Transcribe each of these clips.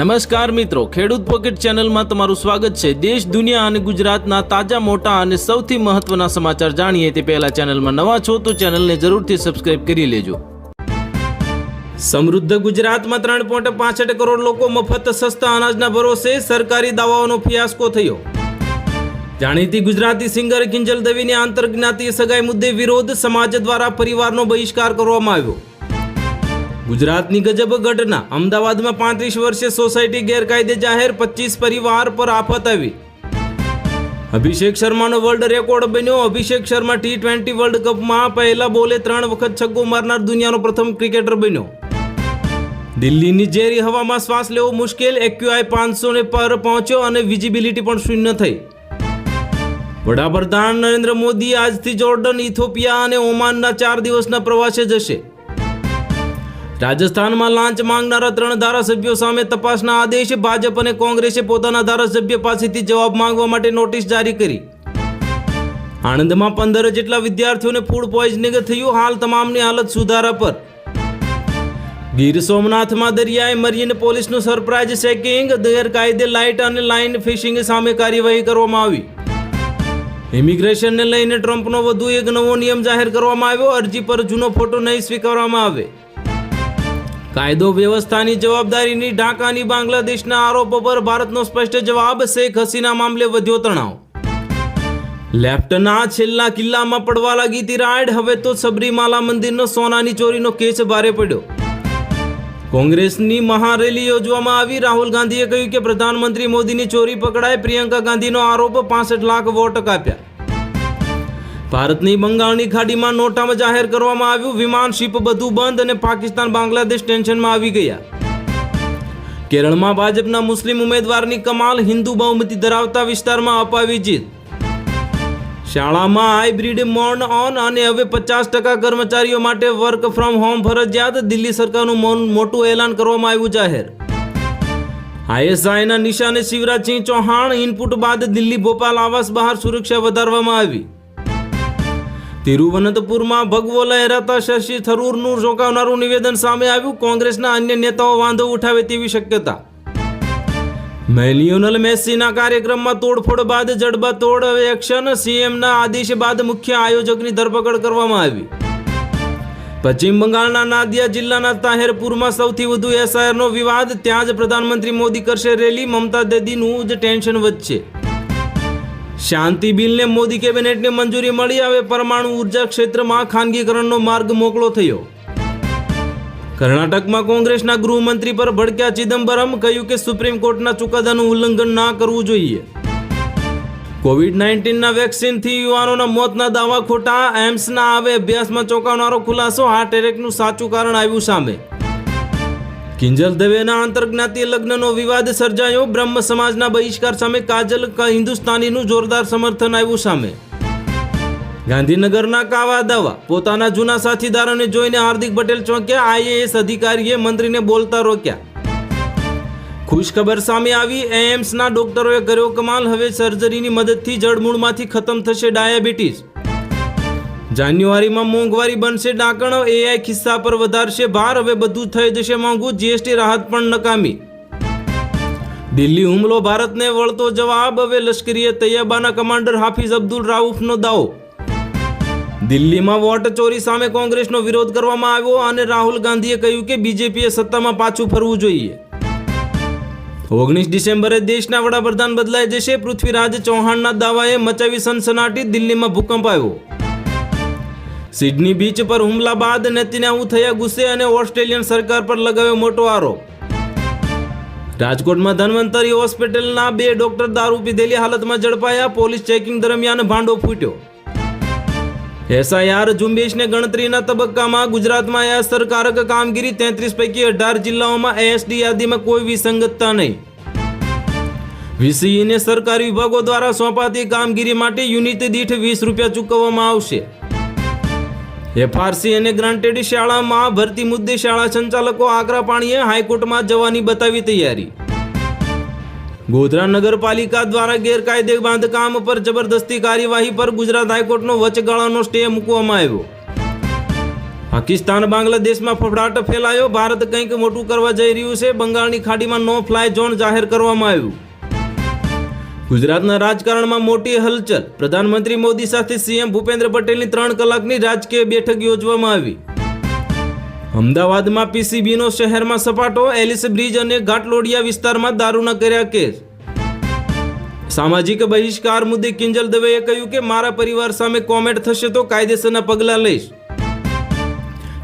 નમસ્કાર મિત્રો, ખેડૂત પોકેટ ચેનલમાં તમારું સ્વાગત છે. દેશ, દુનિયા અને ગુજરાતના તાજા, મોટા અને સૌથી મહત્વના સમાચાર જાણીએ તે પહેલા ચેનલમાં નવા છો તો ચેનલને જરૂરથી સબસ્ક્રાઇબ કરી લેજો. સમૃદ્ધ ગુજરાતમાં ત્રણ પોઈન્ટ પાસઠ કરોડ લોકો મફત, સસ્તા અનાજના ભરોસે સરકારી દાવાઓનો ફિયાસ્કો થયો. જાણીતી ગુજરાતી સિંગર કિંજલ દવીની આંતરજ્ઞાતીય સગાઈ મુદ્દે વિરોધ સમાજ દ્વારા પરિવારનો બહિષ્કાર કરવામાં આવ્યો. ગુજરાતની ગજબ ઘટના અમદાવાદમાં પાંત્રીસ વર્ષે સોસાયટી ગેરકાયદે જાહેર પચીસ પરિવાર પર આફત આવી. અભિષેક શર્માનો વર્લ્ડ રેકોર્ડ બન્યો. Abhishek Sharma T twenty world કપમાં પહેલા બોલે ત્રણ વખત છગ્ગો મારનાર દુનિયાનો પ્રથમ ક્રિકેટર બન્યો. દિલ્હીની ઝેરી હવામાં શ્વાસ લેવો મુશ્કેલ. એક્યુઆઈ પાંચસો ને પર પહોંચ્યો અને વિઝિબિલિટી પણ શૂન્ય થઈ. વડાપ્રધાન નરેન્દ્ર મોદી આજથી જોર્ડન, ઇથોપિયા અને ઓમાનના ચાર દિવસના પ્રવાસે જશે. રાજસ્થાનમાં લાંચ માંગનારા ત્રણ ધારાસભ્યો સામે તપાસના આદેશ. ભાજપ અને કોંગ્રેસે પોતાના ધારાસભ્ય પાસેથી જવાબ માંગવા માટે નોટિસ જારી કરી. આણંદમાં પંદર જેટલા વિદ્યાર્થીઓને ફૂડ પોઈઝનિંગ થયું. હાલ તમામની હાલત સુધારા પર. ગીર સોમનાથમાં દરિયાએ મરીન પોલીસનું સરપ્રાઇઝ ચેકિંગ. ગેરકાયદે લાઇટ અને લાઇન ફિશિંગ સામે કાર્યવાહી કરવામાં આવી. ઇમિગ્રેશનને લઈને ટ્રમ્પનો વધુ એક નવો નિયમ જાહેર કરવામાં આવ્યો. અરજી પર જૂનો ફોટો નહીં સ્વીકારવામાં આવે. કાયદો વ્યવસ્થાની જવાબદારીની ઢાકાની બાંગ્લાદેશના આરોપો પર ભારતનો સ્પષ્ટ જવાબ શેખ હસીના મામલે વધ્યો તણાવ. લેફ્ટના છેલ્લા કિલ્લામાં પડવા લાગી તિરાડ હવે તો સબરીમાલા મંદિરનો સોનાની ચોરીનો કેસ ભારે પડ્યો. કોંગ્રેસની મહારેલી યોજવામાં આવી. રાહુલ ગાંધીએ કહ્યું કે પ્રધાનમંત્રી મોદીની ચોરી પકડાય. પ્રિયંકા ગાંધીનો આરોપ પાસઠ લાખ વોટ કાપ્યા ભારતની બંગાળની ખાડીમાં નોટામાં જાહેર કરવામાં આવ્યું વિમાન શિપ બધું બંધ અને પાકિસ્તાન બાંગ્લાદેશ ટેન્શનમાં આવી ગયા. કેરળમાં ભાજપના મુસ્લિમ ઉમેદવારની કમાલ હિન્દુ બહુમતી ધરાવતા વિસ્તારમાં અપાવી જીત. શાળામાં હાઇબ્રિડ મોર્ન ઓન અને હવે પચાસ ટકા કર્મચારીઓ માટે વર્ક ફ્રોમ હોમ ફરજિયાત દિલ્હી સરકારનું મૌન- મોટું એલાન કરવામાં આવ્યું જાહેર. આઈએસઆઈના નિશાને શિવરાજસિંહ ચૌહાણ ઇનપુટ બાદ દિલ્હી ભોપાલ આવાસ બહાર સુરક્ષા વધારવામાં આવી. તિરુવનંતપુરમાં ભગવો લહેરાતા શશી થરૂરનું ચોંકાવનારું નિવેદન સામે આવ્યું. કોંગ્રેસના અન્ય નેતાઓ વાંધો ઉઠાવે તેવી શક્યતા. મેલિયોનલ મેસ્સીના કાર્યક્રમમાં તોડફોડ બાદ જડબાતોડ એક્શન સીએમના આદેશ બાદ મુખ્ય આયોજકની ધરપકડ કરવામાં આવી. પશ્ચિમ બંગાળના નાદિયા જિલ્લાના તાહેરપુરમાં સૌથી વધુ એસઆઈઆરનો વિવાદ, ત્યાં જ પ્રધાનમંત્રી મોદી કરશે રેલી, મમતા દીદીનું જ ટેન્શન વધશે. શાંતિ બિલને મોદી કેબિનેટને મંજૂરી મળી આવે પરમાણુ ઊર્જા ક્ષેત્રમાં ખાનગીકરણનો માર્ગ મોકળો થયો. કર્ણાટકમાં કોંગ્રેસના ગૃહમંત્રી પર ભડક્યા ચિદમ્બરમ કહ્યું કે સુપ્રીમ કોર્ટના ચુકાદાનું ઉલ્લંઘન ના કરવું જોઈએ. કોવિડ નાઇન્ટીનના વેક્સિનથી યુવાનોના મોતના દાવા ખોટા, એમ્સના આવે અભ્યાસમાં ચોંકાવનારો ખુલાસો, હાર્ટ એટેકનું સાચું કારણ આવ્યું સામે. કિંજલ દવેના આંતરજ્ઞાતીય લગ્નનો વિવાદ સર્જાયો. બ્રહ્મ સમાજના બહિષ્કાર સામે કાજલ હિન્દુસ્તાનીનું જોરદાર સમર્થન આવ્યું સામે. ગાંધીનગરના કાવા દવા. પોતાના જૂના સાથીદારોને જોઈને હાર્દિક પટેલ ચોંક્યા. આઈએએસ અધિકારીએ મંત્રીને બોલતા રોક્યા. ખુશખબર સામે આવી. એમ્સના ડોક્ટરોએ કર્યો કમાલ. હવે સર્જરીની મદદથી જડમૂળમાંથી ખતમ થશે ડાયાબિટીસ. જાન્યુઆરીમાં મોંઘવારી બનશે, ડાંકણ એઆઈ ખિસ્સા પર વધારશે, ભાર હવે બધું થઈ જશે મોંઘું જીએસટી રાહત પણ નકામી. દિલ્હી હુમલો, ભારતને વળતો જવાબ, હવે લશ્કરીએ તૈયબાના કમાન્ડર હાફિઝ અબ્દુલ રાઉફનો દાવો. દિલ્હીમાં વોટ ચોરી સામે કોંગ્રેસનો વિરોધ કરવામાં આવ્યો અને રાહુલ ગાંધીએ કહ્યું કે બીજેપીએ સત્તામાં પાછું ફરવું જોઈએ. ઓગણીસ ડિસેમ્બરે દેશના વડાપ્રધાન બદલાઈ જશે, પૃથ્વીરાજ ચૌહાણના દાવાએ મચાવી સનસનાટી, દિલ્હીમાં ભૂકંપ આવ્યો. સિડની બીચ પર હુમલા બાદ નેતન્યાહુ થયા ગુસ્સે અને ઓસ્ટ્રેલિયન સરકાર પર લગાવ્યો મોટો આરોપ. રાજકોટમાં ધન્વંતરી હોસ્પિટલના બે ડોક્ટર દારૂ પીધેલી હાલતમાં ઝડપાયા, પોલીસ ચેકિંગ દરમિયાન ભાંડો ફૂટ્યો. એસઆઈઆર ઝુંબેશને ગણતરીના તબક્કામાં ગુજરાતમાં અસરકારક કામગીરી, તેત્રીસ પૈકી અઢાર જિલ્લાઓમાં એએસડી યાદીમાં કોઈ વિસંગતતા નહીં. વીસીઈને સરકારી વિભાગો દ્વારા સોંપાતી કામગીરી માટે યુનિટ દીઠ વીસ રૂપિયા ચૂકવવામાં આવશે. એફઆરસી અને ગ્રાન્ટેડ શાળામાં ભરતી મુદ્દે શાળા સંચાલકો આકરા પાણીએ હાઈકોર્ટમાં જવાની બતાવી તૈયારી. ગોધરા નગરપાલિકા દ્વારા ગેરકાયદે બાંધકામ પર જબરદસ્તી કાર્યવાહી પર ગુજરાત હાઈકોર્ટનો વચગાળાનો સ્ટે મૂકવામાં આવ્યો. પાકિસ્તાન બાંગ્લાદેશમાં ફફડાટ ફેલાયો. ભારત કંઈક મોટું કરવા જઈ રહ્યું છે. બંગાળની ખાડીમાં નો ફ્લાય ઝોન જાહેર કરવામાં આવ્યું. ગુજરાતના રાજકારણમાં મોટી હલચલ. પ્રધાનમંત્રી મોદી સાથે સીએમ ભૂપેન્દ્ર પટેલની ત્રણ કલાકની રાજકીય બેઠક યોજવામાં આવી. અમદાવાદમાં પીસીબીનો શહેરમાં સપાટો, એલિસ બ્રિજ અને ઘાટલોડિયા વિસ્તારમાં દારૂના કર્યા કેસ. સામાજિક બહિષ્કાર મુદ્દે કિંજલ દવેએ કહ્યું કે, મારા પરિવાર સામે કોમેન્ટ થશે તો કાયદેસરના પગલાં લઈશ.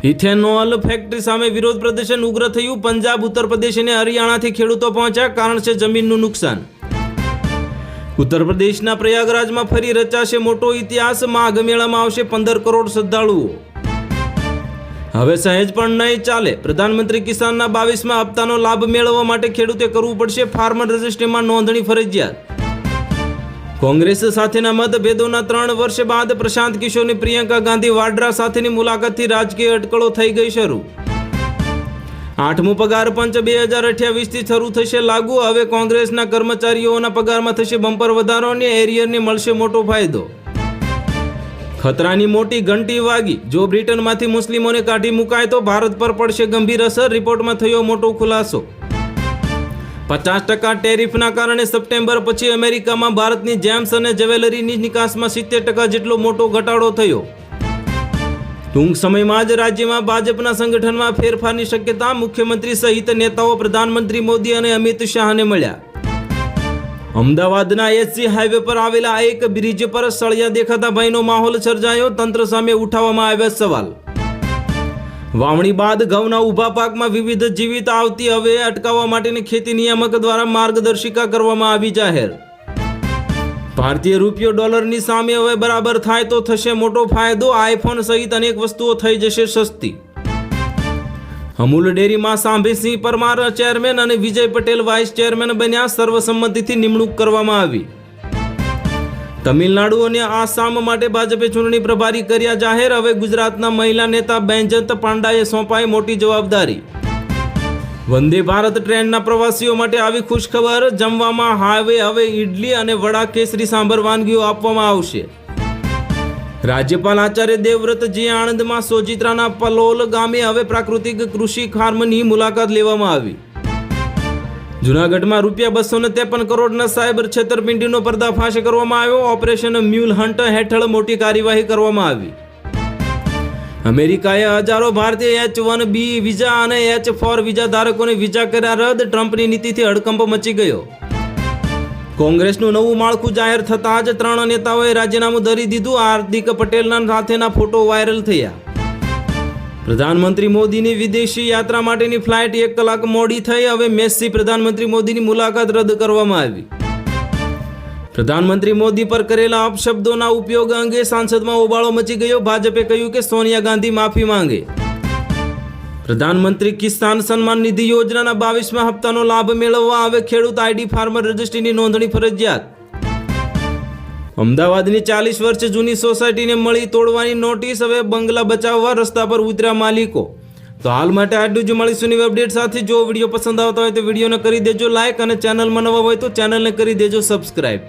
ઇથેનોલ ફેક્ટરી સામે વિરોધ પ્રદર્શન ઉગ્ર થયું. પંજાબ, ઉત્તર પ્રદેશ અને હરિયાણાથી ખેડૂતો પહોંચ્યા. કારણ છે જમીનનું નુકસાન. ઉત્તર પ્રદેશના પ્રયાગરાજમાં ફરી રચાશે મોટો ઇતિહાસ માઘ મેળામાં આવશે પંદર કરોડ શ્રદ્ધાળુઓ. હવે સહેજ પણ નહીં ચાલે. પ્રધાનમંત્રી કિસાનના બાવીસમાં હપ્તાનો લાભ મેળવવા માટે ખેડૂતે કરવું પડશે ફાર્મર રજિસ્ટ્રીમાં નોંધણી ફરજિયાત. કોંગ્રેસ સાથેના મતભેદોના ત્રણ વર્ષ બાદ પ્રશાંત કિશોરની પ્રિયંકા ગાંધી વાડ્રા સાથેની મુલાકાતથી રાજકીય અટકળો થઈ ગઈ શરૂ. આઠમું પગાર પંચ બે હજાર અઠ્યાવીસથી શરૂ થશે લાગુ. હવે કોંગ્રેસના કર્મચારીઓના પગારમાં થશે બમ્પર વધારો અને એરિયરને મળશે મોટો ફાયદો. ખતરાની મોટી ઘંટી વાગી. જો બ્રિટનમાંથી મુસ્લિમોને કાઢી મુકાય તો ભારત પર પડશે ગંભીર અસર, રિપોર્ટમાં થયો મોટો ખુલાસો. પચાસ ટકા ટેરિફના કારણે સપ્ટેમ્બર પછી અમેરિકામાં ભારતની જેમ્સ અને જ્વેલરીની નિકાસમાં સિત્તેર ટકા જેટલો મોટો ઘટાડો થયો. ટૂંક સમયમાં જ રાજ્યમાં ભાજપના સંગઠનમાં ફેરફારની શક્યતા મુખ્યમંત્રી સહિત નેતાઓ, પ્રધાનમંત્રી મોદી અને અમિત શાહને મળ્યા. અમદાવાદના એસસી હાઈવે પર આવેલા એક બ્રિજ પર સળિયા દેખાતા ભયનો માહોલ સર્જાયો, તંત્ર સામે ઉઠાવવામાં આવ્યા સવાલ. વાવણી બાદ ઘઉંના ઊભા પાકમાં વિવિધ જીવિત આવતી હવે અટકાવવા માટેની ખેતી નિયામક દ્વારા માર્ગદર્શિકા કરવામાં આવી જાહેર. ભારતીય રૂપિયો ડોલરની સામે હવે બરાબર થાય તો થશે મોટો ફાયદો. આઈફોન સહિત અનેક વસ્તુઓ થઈ જશે સસ્તી. અમૂલ ડેરીમાં સાંભેસિંહ પરમાર ચેરમેન અને વિજય પટેલ વાઇસ ચેરમેન બન્યા. સર્વસંમતિથી નિમણૂક કરવામાં આવી. તમિલનાડુ અને આસામ માટે ભાજપે ચૂંટણી પ્રભારી કર્યા જાહેર. હવે ગુજરાતના મહિલા નેતા બેંજંત પાંડાએ સોંપાઈ મોટી જવાબદારી. વંદે ભારત ટ્રેનના પ્રવાસીઓ માટે આવી ખુશખબર. જમવામાં હાઈવે હવે ઇડલી અને વડા કેસરી સાંભર વાનગીઓ આપવામાં આવશે. રાજ્યપાલ આચાર્ય દેવવ્રતજી આણંદમાં સોજિત્રાના પલોલ ગામે હવે પ્રાકૃતિક કૃષિ ફાર્મની મુલાકાત લેવામાં આવી. જૂનાગઢમાં રૂપિયા બસો ને ત્રેપન કરોડના સાયબર છેતરપિંડીનો પર્દાફાશ કરવામાં આવ્યો. ઓપરેશન મ્યુલ હન્ટ હેઠળ મોટી કાર્યવાહી કરવામાં આવી. અમેરિકાએ હજારો ભારતીય એચ વન બી વિઝા અને એચ ફોર વિઝા ધારકોને વિઝા કર્યા રદ. ટ્રમ્પની નીતિથી હડકંપ મચી ગયો. કોંગ્રેસનું નવું માળખું જાહેર થતાં જ ત્રણ નેતાઓએ રાજીનામું ધરી દીધું. હાર્દિક પટેલના સાથેના ફોટો વાયરલ થયા. પ્રધાનમંત્રી મોદીની વિદેશી યાત્રા માટેની ફ્લાઇટ એક કલાક મોડી થઈ. હવે મેસ્સી પ્રધાનમંત્રી મોદીની મુલાકાત રદ કરવામાં આવી. પ્રધાનમંત્રી મોદી પર કરેલા અપશબ્દોના ઉપયોગ અંગે સાંસદમાં હોબાળો મચી ગયો. ભાજપે કહ્યું કે સોનિયા ગાંધી માફી માંગે. પ્રધાનમંત્રી કિસાન સન્માન નિધિ યોજનાના બાવીસમાં હપ્તાનો લાભ મેળવવા હવે ખેડૂત આઈડી ફાર્મર રજિસ્ટ્રીની નોંધણી ફરજિયાત. અમદાવાદની ચાલીસ વર્ષ જૂની સોસાયટીને મળી તોડવાની નોટિસ, હવે બંગલા બચાવવા રસ્તા પર ઉતર્યા માલિકો. તો હાલ માટે આટલું જ મળીશું. નવી અપડેટ સાથે જો વીડિયો પસંદ આવતા હોય તો વિડીયોને કરી દેજો લાઇક અને ચેનલમાં નવા હોય તો ચેનલને કરી દેજો સબસ્ક્રાઇબ.